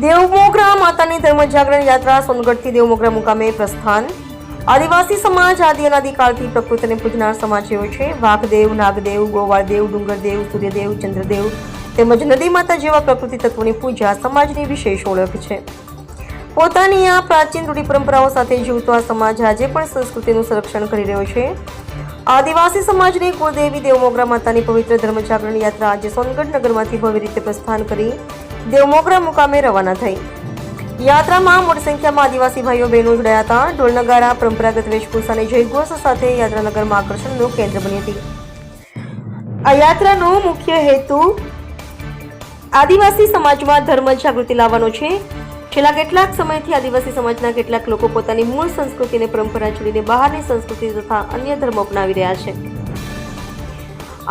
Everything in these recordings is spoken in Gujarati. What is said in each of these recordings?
દેવમોગરા માતાની ધર્મ જાગરણ યાત્રા સોનગઢથી દેવમોગરા મુકામે પ્રસ્થાન. આદિવાસી સમાજ આદિ અનાદિકાળથી પ્રકૃતિને પૂજનાર સમાજ એવો છે. વાઘદેવ, નાગદેવ, ગોવાળદેવ, ડુંગરદેવ, સૂર્યદેવ, ચંદ્રદેવ તેમજ નદી માતા જેવા પ્રકૃતિ તત્વોની પૂજા સમાજની વિશેષ ઓળખ છે. પોતાની આ પ્રાચીન રૂઢિ પરંપરાઓ સાથે જીવતો આ સમાજ આજે પણ સંસ્કૃતિનું સંરક્ષણ કરી રહ્યો છે. આદિવાસી સમાજની કુળદેવી દેવમોગરા માતાની પવિત્ર ધર્મ જાગરણ યાત્રા આજે સોનગઢ નગરમાંથી ભવ્ય રીતે પ્રસ્થાન કરી દેવમોગરા મુકામે રવાના થઈ. યાત્રામાં મોટી સંખ્યામાં આદિવાસી ભાઈઓ બહેનો જોડાયા હતા. ઢોલનગારા, પરંપરાગત વેશભૂષા અને જયઘોષ સાથે યાત્રાનગરમાં આકર્ષણનું કેન્દ્ર બની હતી. આ યાત્રાનો મુખ્ય હેતુ આદિવાસી સમાજમાં ધર્મ જાગૃતિ લાવવાનો છે. છેલ્લા કેટલાક સમયથી આદિવાસી સમાજના કેટલાક લોકો પોતાની મૂળ સંસ્કૃતિ અને પરંપરા છોડીને બહારની સંસ્કૃતિ તથા અન્ય ધર્મ અપનાવી રહ્યા છે.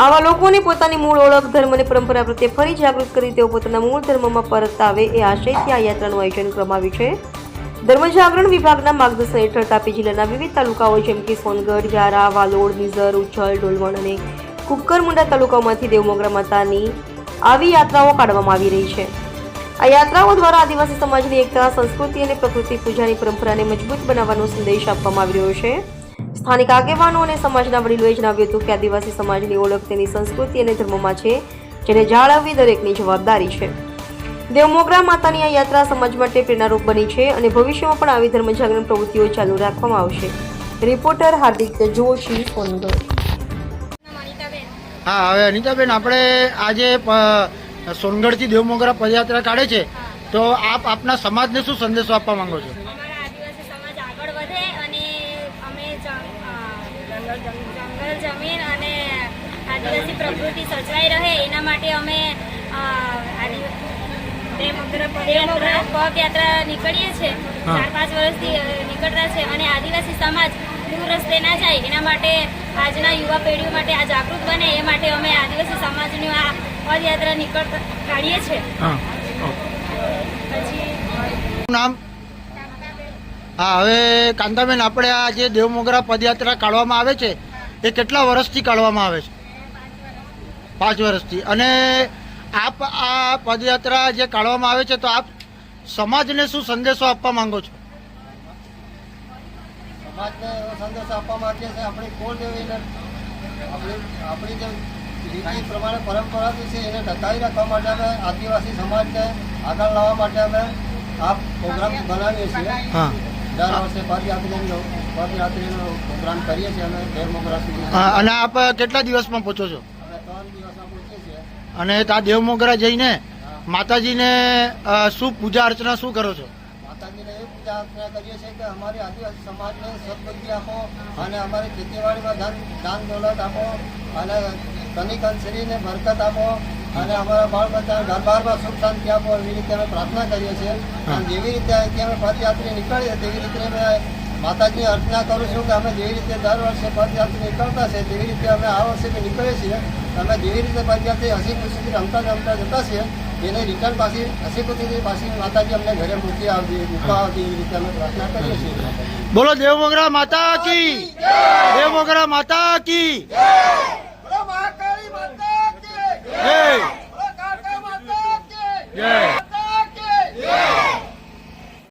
આવા લોકોને પોતાની મૂળ ઓળખ, ધર્મ અને પરંપરા પ્રત્યે ફરી જાગૃત કરી તેઓ પોતાના મૂળ ધર્મમાં પરત આવે એ આશયથી આ યાત્રાનું આયોજન કરવામાં આવ્યું છે. ધર્મ જાગરણ વિભાગના માર્ગદર્શન હેઠળ તાપી જિલ્લાના વિવિધ તાલુકાઓ જેમ કે સોનગઢ વ્યારા વાલોડ નિઝર ઉચ્છલ ડોલવણ અને કુકરમુંડા તાલુકાઓમાંથી દેવમોગરા માતાની આવી યાત્રાઓ કાઢવામાં આવી રહી છે. આ યાત્રાઓ દ્વારા આદિવાસી સમાજની એકતા, સંસ્કૃતિ અને પ્રકૃતિ પૂજાની પરંપરાને મજબૂત બનાવવાનો સંદેશ આપવામાં આવી રહ્યો છે. સ્થાનિક આગેવાનો અને સમાજના વડીલોએ જણાવ્યું હતું કે આદિવાસી સમાજની ઓળખ તેની સંસ્કૃતિ અને ધર્મમાં છે જેને જાળવવી દરેકની જવાબદારી છે. દેવમોગરા માતાની આ યાત્રા સમાજ માટે પ્રેરણારૂપ બની છે અને ભવિષ્યમાં પણ આવી ધર્મ જાગરણ પ્રવૃત્તિઓ ચાલુ રાખવામાં આવશે. રિપોર્ટર હાર્દિક જોશી સોનગઢ. હા હવે અનિતાબેન આપણે આજે સોનગઢથી દેવમોગરા પદયાત્રા કાઢે છે. તો આપ આપના સમાજને શું સંદેશો આપવા માંગો છો? જંગલ જમીન અને આદિવાસી પ્રકૃતિ સચવાઈ રહે. એના માટે અમે પગયાત્રા નીકળીએ છીએ. ચાર પાંચ વર્ષથી નીકળતા છે અને આદિવાસી સમાજ દૂર રસ્તે ના જાય. એના માટે આજના યુવા પેઢીઓ માટે આ જાગૃત બને. એ માટે અમે આદિવાસી સમાજની આ પદયાત્રા નીકળ કાઢીએ છીએ. પછી નામ? હા હવે કાંતાબેન આપણે આ જે દેવમોગરા પદયાત્રા કાઢવામાં આવે છે એ કેટલા વર્ષથી કાઢવામાં આવે છે? પાંચ વર્ષથી. અને આપ આ પદયાત્રા જે કાઢવામાં આવે છે તો આપ સમાજને શું સંદેશો આપવા માંગો છો? સમાજને એવો સંદેશો આપવા માંગીએ છીએ. આપણી કુળદેવીને આપણી આપણી જે રીતિ પ્રમાણે પરંપરા છે એને ટકાવી રાખવા માટે અમે આદિવાસી સમાજને આગળ લાવવા માટે અમે આ પ્રોગ્રામ બનાવીએ છીએ. હા. દર વર્ષે પદયાત્રીનો પદયાત્રીનો પ્રોગ્રામ કરીએ છીએ અમે મોગરા સુધી અને આપ કેટલા દિવસમાં પહોંચો છો? અમે ત્રણ દિવસમાં પહોંચીએ છીએ. અને ત્યાં દેવમોગરા જઈને માતાજીને શું પૂજા અર્ચના શું કરો છો? માતાજીને એ પૂજા અર્ચના કરીએ છીએ કે અમારી આદિવાસી સમાજને સદબુદ્ધિ આપો અને અમારી ખેતીવાડીમાં ધન દાન દોલત આપો અને ધનિક શ્રીને બરકત આપો અને અમારા બાળ બચ્ચા ઘર બહારમાં સુખ શાંતિ આપો એવી રીતે અમે પ્રાર્થના કરીએ છીએ. અને જેવી રીતે અહીંથી અમે પદયાત્રી નીકળીએ તેવી રીતે અમે માતાજીની અર્ચના કરું છું કે અમે જેવી રીતે દર વર્ષે પદયાત્રી નીકળતા છે તેવી રીતે અમે આ વર્ષે બી નીકળીએ છીએ. અમે જેવી રીતે પદયાત્રી હસી ખુશીથી રમતા રમતા જતા છીએ એને રિટર્ન પાછી હસી ખુશીથી પાછી માતાજી અમને ઘરે મૂકી આવતી મૂકવા આવતી એવી રીતે અમે પ્રાર્થના કરીએ છીએ. બોલો દેવમોગરા માતા કી. દેવમોગરા માતા કી.